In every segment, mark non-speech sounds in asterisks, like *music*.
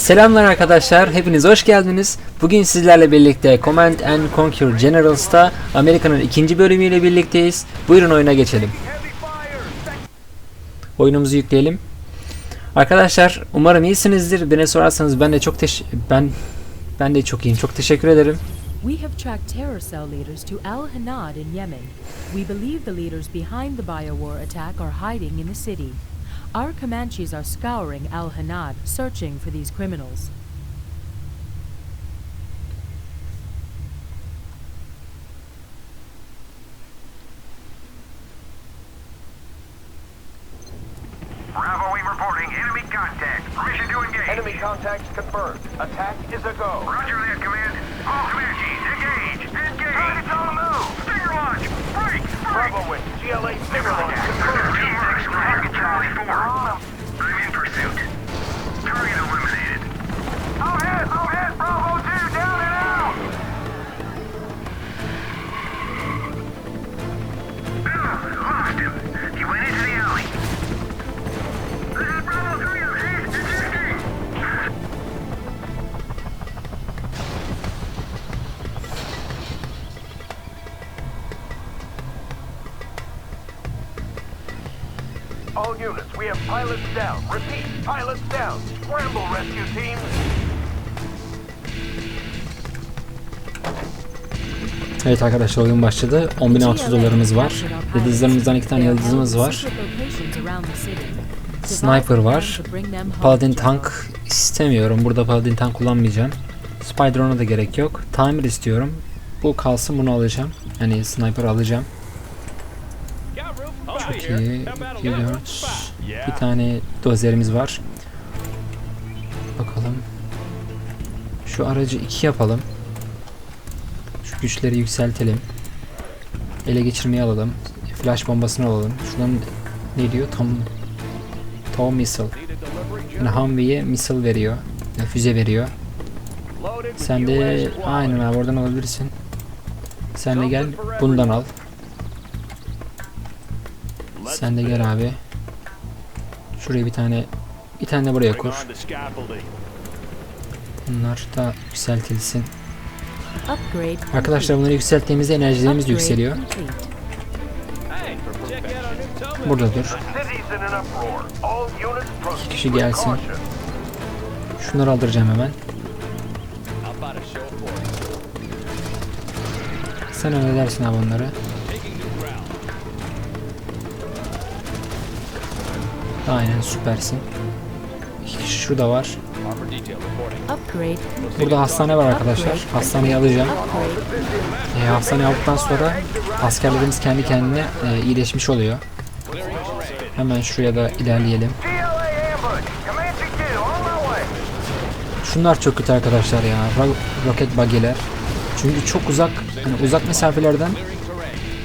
Selamlar arkadaşlar, hepiniz hoş geldiniz. Bugün sizlerle birlikte Command and Conquer Generals'ta Amerika'nın ikinci bölümüyle birlikteyiz. Buyurun oyuna geçelim. Oyunumuzu yükleyelim. Arkadaşlar umarım iyisinizdir. Beni sorarsanız ben de çok teş ben ben de çok iyiyim. Çok teşekkür ederim. We have tracked terror cell leaders to Al Hanad in Yemen. We believe the leaders behind the Biowar attack are hiding in the city. Our Comanches are scouring Al Hanad, searching for these criminals. Bravo, we reporting enemy contact. Permission to engage. Enemy contacts confirmed. Units, we have pilots down. Repeat, pilots down. Scramble, rescue teams. Evet arkadaşlar oyun başladı. 10.600 dolarımız var. Yıldızlarımızdan iki tane yıldızımız var. Sniper var. Paladin tank istemiyorum. Burada Paladin tank kullanmayacağım. Spider-Man'a da gerek yok. Timer istiyorum. Bu kalsın bunu alacağım. Yani sniper alacağım. Çok iyi. 2, 4. Bir tane dozerimiz var. Bakalım. Şu aracı 2 yapalım. Şu güçleri yükseltelim. Ele geçirmeyi alalım. Flash bombasını alalım. Şuradan ne diyor? Tam Tom missile. Yani Humvee'ye missile veriyor. Yani füze veriyor. Sen de aynen abi oradan alabilirsin. Sen de gel bundan al. Sen de gel abi. Şuraya bir tane bir tane de buraya kur. Bunlar da yükseltilsin. Arkadaşlar bunları yükselttiğimizde enerjilerimiz de yükseliyor. Burada dur. Proceed Kişi gelsin. Şunları aldıracağım hemen. Sen halledersin abi onları. Aynen süpersin. İki kişi şurada var. Burada hastane var arkadaşlar. Hastaneyi alacağım. E, hastaneyi aldıktan sonra askerlerimiz kendi kendine e, iyileşmiş oluyor. Hemen şuraya da ilerleyelim. GLA ambush. Comanche 2, on my way. Şunlar çok kötü arkadaşlar ya. Ro- roket bageler. Çünkü çok uzak, hani uzak mesafelerden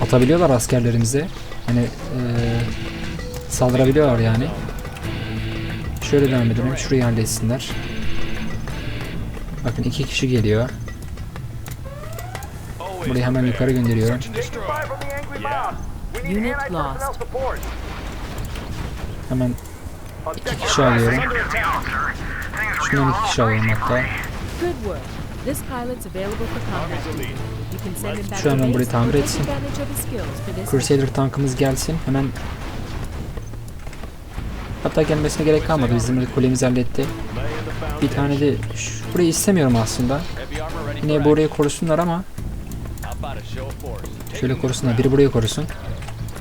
atabiliyorlar askerlerimize. Hani eee saldırabiliyorlar yani. Şöyle devam edelim. Şurayı halletsinler. Bakın iki kişi geliyor. Burayı hemen yukarı gönderiyorum. Hemen iki kişi alıyorum. Şundan iki kişi alıyorum hatta. Şu hemen burayı tamir etsin. Crusader tankımız gelsin. Hemen Hatta gelmesine gerek kalmadı. Bizim de kulemizi halletti. Bir tane de burayı istemiyorum aslında. Yine burayı korusunlar ama şöyle korusunlar. Biri burayı korusun.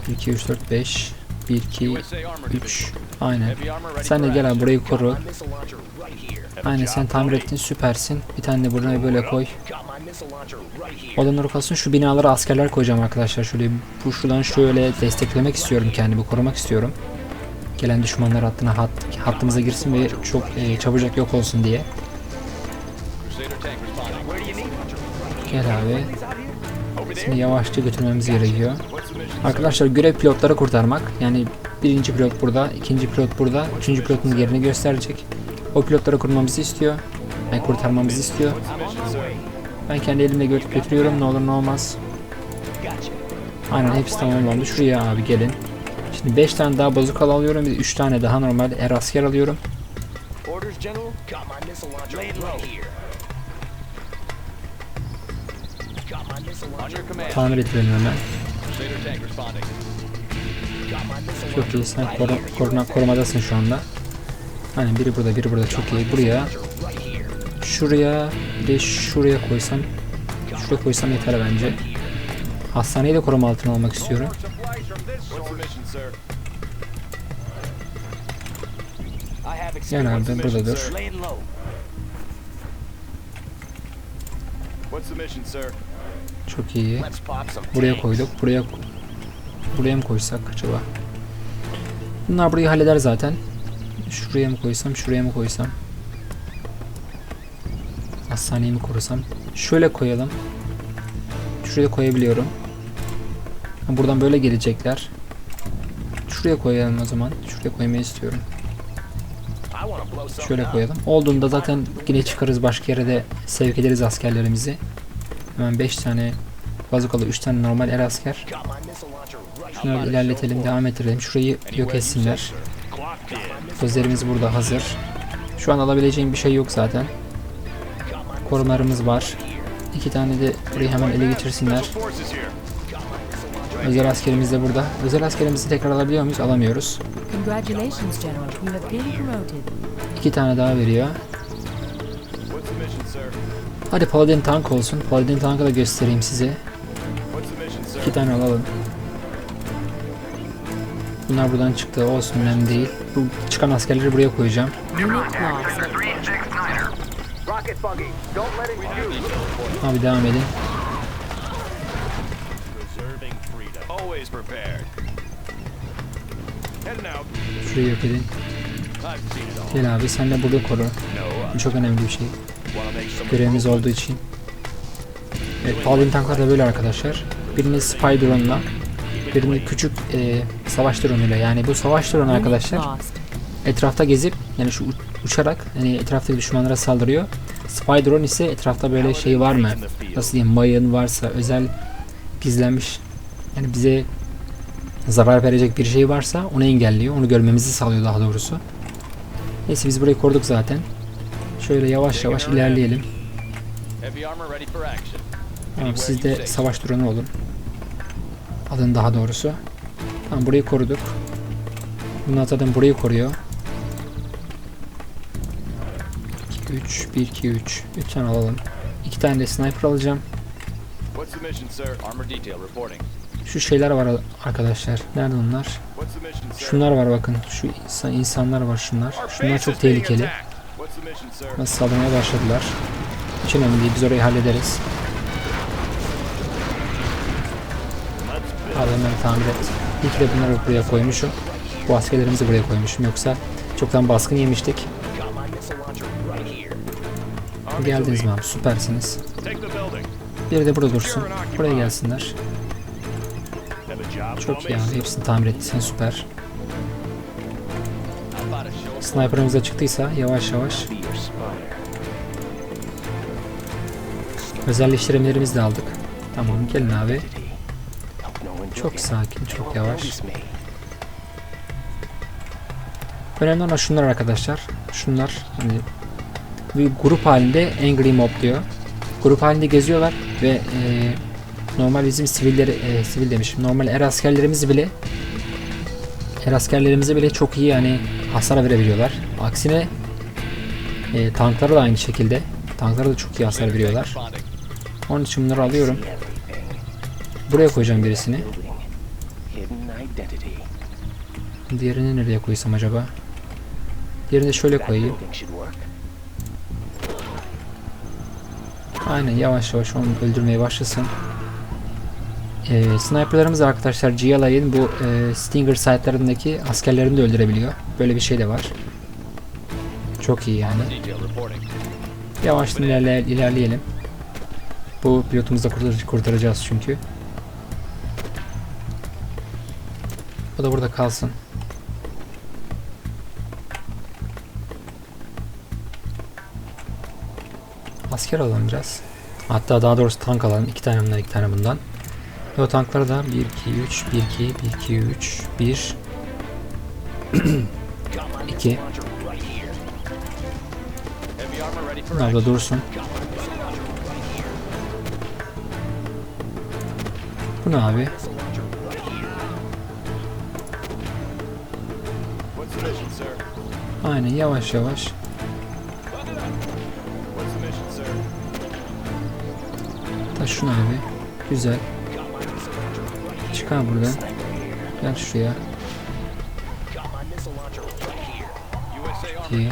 1 2 3 4 5 1 2 3 Aynen. Sen de gel abi burayı koru. Aynen sen tamir ettin süpersin. Bir tane de buraya böyle koy. Olanları kalsın. Şu binalara askerler koyacağım arkadaşlar. Şöyle bu şuradan şöyle desteklemek istiyorum kendimi korumak istiyorum. Gelen düşmanlar hattına hat, hattımıza girsin ve çok e, çabucak yok olsun diye. Gel abi. Seni yavaşça götürmemiz gerekiyor. Arkadaşlar görev pilotları kurtarmak. Yani birinci pilot burada, ikinci pilot burada, üçüncü pilotun yerini gösterecek. O pilotları kurmamızı istiyor. Yani kurtarmamızı istiyor. Ben kendi elimle gö- götürüyorum ne olur ne olmaz. Aynen hepsi tamamlandı. Şuraya abi gelin. Şimdi 5 tane daha bazukalı alıyorum. Bir de 3 tane daha normal er asker alıyorum. Tamir ettirelim hemen. Çok iyi. Sen koru, koruna, korumadasın şu anda. Aynen biri burada biri burada çok iyi. Buraya şuraya bir de şuraya koysam şuraya koysam yeter bence. Hastaneyi de koruma altına almak istiyorum. Gel abi burada dur. Çok iyi. Buraya koyduk. Buraya buraya mı koysak acaba? Bunlar burayı halleder zaten. Şuraya mı koysam, şuraya mı koysam? Hastaneyi mi korusam? Şöyle koyalım. Şuraya koyabiliyorum. Buradan böyle gelecekler. Şuraya koyalım o zaman. Şuraya koymayı istiyorum. Şöyle koyalım. Olduğunda zaten yine çıkarız başka yere de sevk ederiz askerlerimizi. Hemen 5 tane bazukalı 3 tane normal er asker. Şunları ilerletelim, devam ettirelim. Şurayı yok etsinler. Gözlerimiz burada hazır. Şu an alabileceğim bir şey yok zaten. Korumalarımız var. İki tane de burayı hemen ele geçirsinler. Özel askerimiz de burada. Özel askerimizi tekrar alabiliyor muyuz? Alamıyoruz. İki tane daha veriyor. Hadi Paladin tank olsun. Paladin tankı da göstereyim size. İki tane alalım. Bunlar buradan çıktı. Olsun önemli değil. Bu çıkan askerleri buraya koyacağım. Unit lost. Victor Şurayı yok edin. Gel abi sen de burada koru. Bu çok önemli bir şey. Görevimiz olduğu için. Evet, Paladin tanklar da böyle arkadaşlar. Birini Spy drone'la, birini küçük e, savaş drone'uyla. Yani bu savaş drone arkadaşlar etrafta gezip yani şu uçarak hani etraftaki düşmanlara saldırıyor. Spy drone ise etrafta böyle şey var mı? Nasıl diyeyim mayın varsa özel gizlenmiş yani bize zarar verecek bir şey varsa onu engelliyor. Onu görmemizi sağlıyor daha doğrusu. Neyse biz burayı koruduk zaten. Şöyle yavaş yavaş ilerleyelim. Tamam siz de savaş drone'u olun. Alın daha doğrusu. Tamam burayı koruduk. Bunlar zaten burayı koruyor. 2 3 1 2 3 3 tane alalım. 2 tane de sniper alacağım. What's the mission, sir? Armor detail reporting. Şu şeyler var arkadaşlar. Nerede onlar? Şunlar var bakın. Şu insan, insanlar var şunlar. Şunlar çok tehlikeli. Nasıl saldırmaya başladılar. Hiç önemli değil. Biz orayı hallederiz. Abi hemen tamir et. İyi de bunları buraya koymuşum. Bu askerlerimizi buraya koymuşum. Yoksa çoktan baskın yemiştik. Geldiniz mi abi? Süpersiniz. Biri de burada dursun. Buraya gelsinler. Çok iyi abi. Hepsini tamir ettin. Süper. Sniper'ımız da çıktıysa yavaş yavaş özelleştirmelerimizi de aldık. Tamam gelin abi. Çok sakin, çok yavaş. Önemli olan şunlar arkadaşlar. Şunlar hani bir grup halinde Angry Mob diyor. Grup halinde geziyorlar ve e, normal bizim sivilleri e, sivil demişim. Normal er askerlerimizi bile er askerlerimize bile çok iyi yani hasar verebiliyorlar. Aksine e, tanklara da aynı şekilde. Tanklara da çok iyi hasar veriyorlar. Onun için bunları alıyorum. Buraya koyacağım birisini. Diğerini nereye koysam acaba? Diğerini de şöyle koyayım. Aynen yavaş yavaş onu öldürmeye başlasın. Ee, sniperlarımız arkadaşlar GLA'in bu e, Stinger site'larındaki askerlerini de öldürebiliyor. Böyle bir şey de var. Çok iyi yani. Yavaştan ilerle, ilerleyelim. Bu pilotumuzu da kurtar- kurtaracağız çünkü. O da burada kalsın. Asker alalım biraz. Hatta daha doğrusu tank alalım. İki tane bundan, iki tane bundan. Ve o tankları da 1, 2, 3, 1, 2, 1, 2, 3, 1, Got my 2, missile launcher right here. armor ready for Bunlar da dursun. Bu ne abi? Aynen yavaş yavaş. Taş şunu abi. Güzel. Çıkar buradan. Gel şuraya. İyi.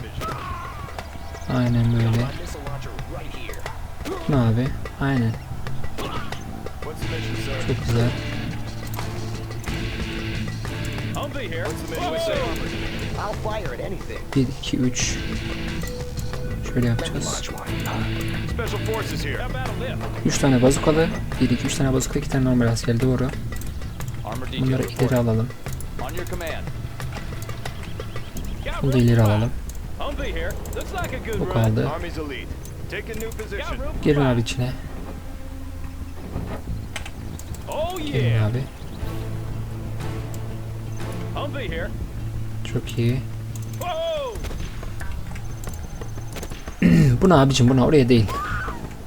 Aynen böyle. Ne abi? Aynen. Çok güzel. 1, 2, 3. Şöyle yapacağız. 3 tane bazukalı. 1, 2, 3 tane bazuka, 2 tane normal asker doğru. Bunları ileri alalım. Bunu da ileri alalım. Bu kaldı. Army's elite. Take a new position. Got room for Girin abi içine. Oh Girin yeah. abi. Çok iyi. Whoa. *clears throat* Bu ne abicim? Bu ne? Oraya değil.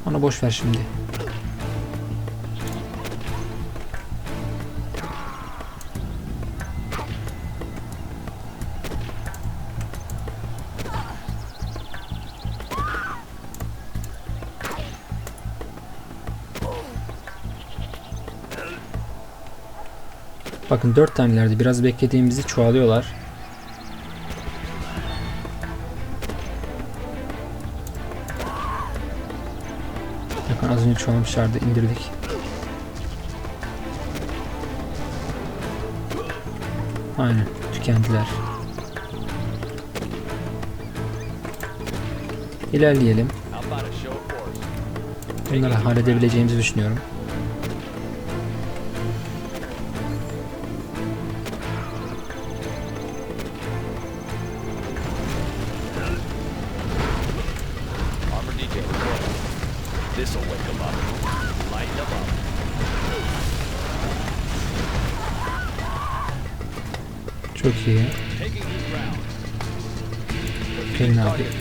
Onu boş ver şimdi. Bakın dört tanelerdi. Biraz beklediğimizde çoğalıyorlar. Bakın az önce çoğalmışlardı. indirdik. Aynen. Tükendiler. İlerleyelim. Bunları halledebileceğimizi düşünüyorum.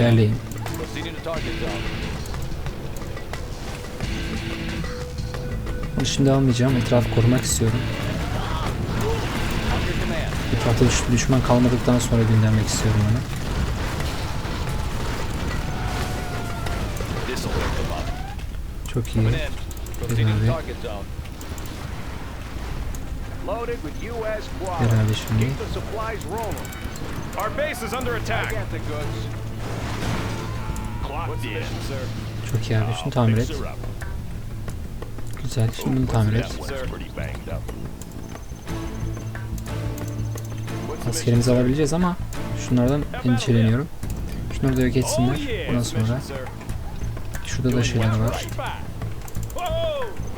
İlerleyin. Bunu şimdi almayacağım. Etrafı korumak istiyorum. Etrafta düş- düşman kalmadıktan sonra göndermek istiyorum onu. Çok iyi. Proceeding abi. quality. abi şimdi. Our base is under I attack. Çok iyi abi. Şunu tamir et. Güzel. Şimdi bunu tamir et. Askerimizi alabileceğiz ama şunlardan endişeleniyorum. Şunları da yok etsinler. Ondan sonra şurada da şeyler var.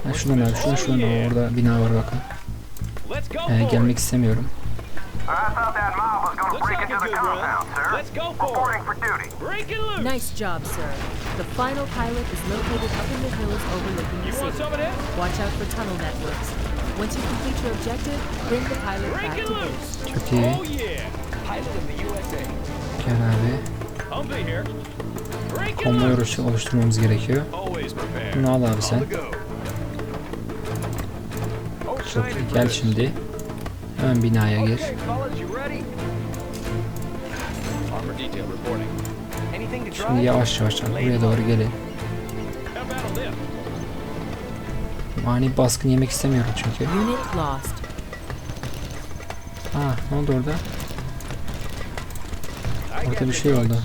Ha, şuradan abi. Şuradan şuradan abi. Orada bina var bakın. Ee, gelmek istemiyorum. Break into the compound, sir. Let's go for Reporting it. for duty. Break it loose. Nice job, sir. The final pilot is located up in the hills overlooking the You want city. some of this? Watch out for tunnel networks. Once you complete your objective, bring the pilot Break back it to base. loose. Çok iyi. Oh yeah. Pilot of the USA. Gel abi. Humvee here. Break it Konvoy loose. oluştu- oluşturmamız gerekiyor. Bunu al abi sen. Oh, Çok iyi. Gel şimdi. Hemen binaya gir. Şimdi yavaş yavaş buraya doğru gelin. Ani baskın yemek istemiyorum çünkü. Ha ne oldu orada? Orada got bir şey oldu.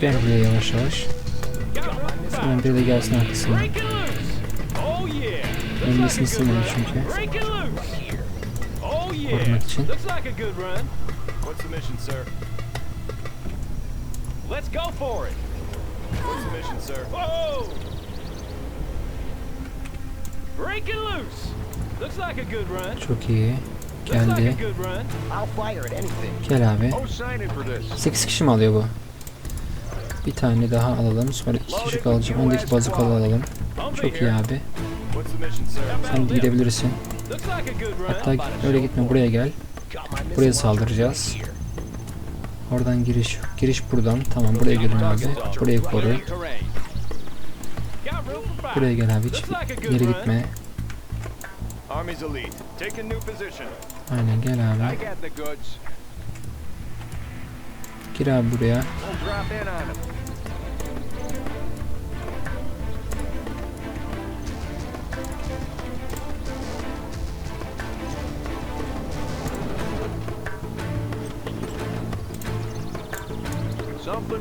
Gel buraya yavaş yavaş. Five. biri de gelsin arkasına. Ölmesini istemiyorum çünkü. Korumak için. Let's go for it. What's the mission, sir? Whoa! Break it loose. Looks like a good run. Çok iyi. Geldi. Gel abi. Oh, sign it for this. 8 kişi mi alıyor bu? Bir tane daha alalım. Sonra 2 kişi kalacak. Ondaki bazukalı alalım. Humvee Çok iyi abi. Sen gidebilirsin. Good run. Hatta öyle gitme buraya gel. Buraya saldıracağız. Oradan giriş. Giriş buradan. Tamam buraya gelin abi. Burayı koru. Buraya gel abi. Hiç geri gitme. Aynen gel abi. Gir abi buraya.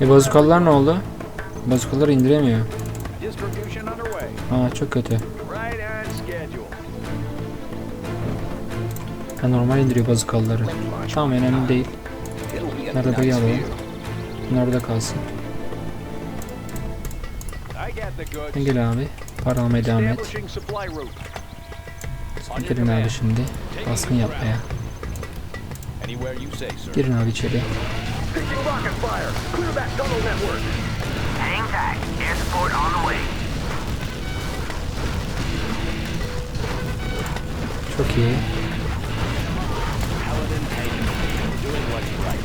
E bazukalar ne oldu? Bazukaları indiremiyor. Aa çok kötü. Ha, normal indiriyor bazukaları. Tamam önemli değil. Nerede dayı alalım. Bunlar da kalsın. Gel abi. Para almaya devam et. Gelin abi şimdi. Baskın yapmaya. Girin abi içeri. Picking rocket fire. Clear that tunnel network. Hang tight. Air support on the way. Çok iyi. Paladin Payne. Doing what's right.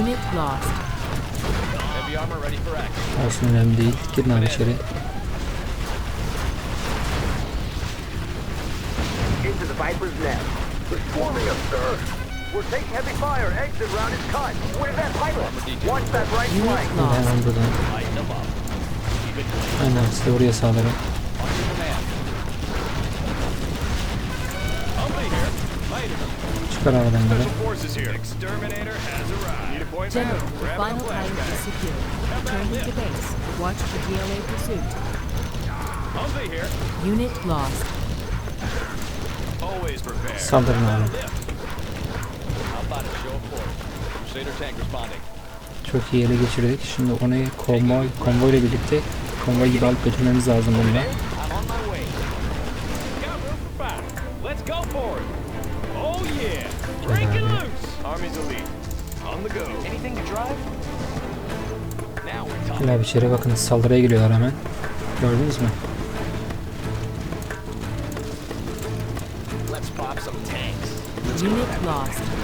Unit lost. Heavy armor ready for action. Olsun önemli değil. Girin abi içeri. Into the Viper's nest. They're swarming us, sir. We're taking heavy fire. Exit route is cut. Where's that pilot? Watch that right flank. Unit Burada lost. hemen buradan. Lighten them up. Keep it clean. Aynen siz de buraya saldırın. On your command. Humphrey here. Lighten them. Çıkar aradan böyle. forces here. Exterminator has arrived. Need a point General, man? the We're having final a pilot flashback. is secured. Return to base. Watch for GLA pursuit. Humphrey here. Unit lost. Always prepare. Saldırın abi. Çok iyi ele geçirdik. Şimdi onu konvoy, konvoy ile birlikte konvoy gibi alıp götürmemiz lazım bunu da. I'm on my way. Got room for five. Let's go for it. Oh. Gel abi içeri bakın saldırıya geliyorlar hemen. Gördünüz mü? Let's pop some tanks. Unit lost.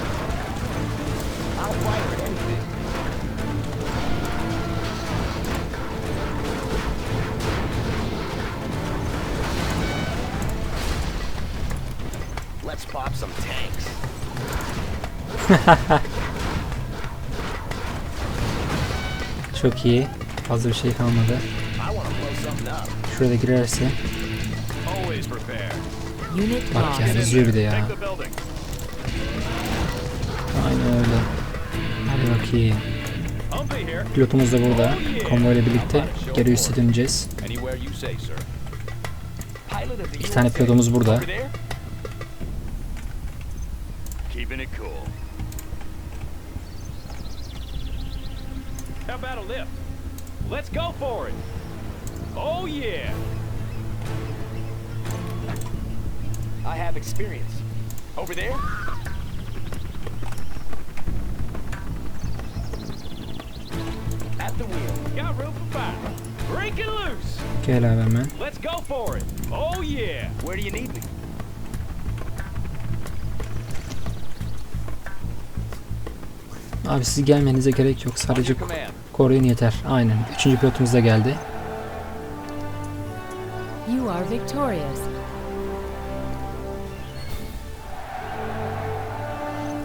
Let's pop some tanks. *laughs* Çok iyi. Fazla bir şey kalmadı. Şurada girerse. Bak yani izliyor bir de ya. Aynen öyle. Humphrey here. Pilotumuz da burada. Konvoy ile birlikte geri üste döneceğiz. İki tane pilotumuz burada. Over there? Gel abi hemen. Let's go for it. Oh yeah. Where do you need me? Abi siz gelmenize gerek yok. Sadece koruyun yeter. Aynen. Üçüncü pilotumuz da geldi. You are victorious.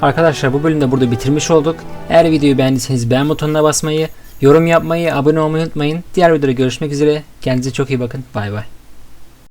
Arkadaşlar bu bölümde burada bitirmiş olduk. Eğer videoyu beğendiyseniz beğen butonuna basmayı, yorum yapmayı, abone olmayı unutmayın. Diğer videoda görüşmek üzere. Kendinize çok iyi bakın. Bay bay.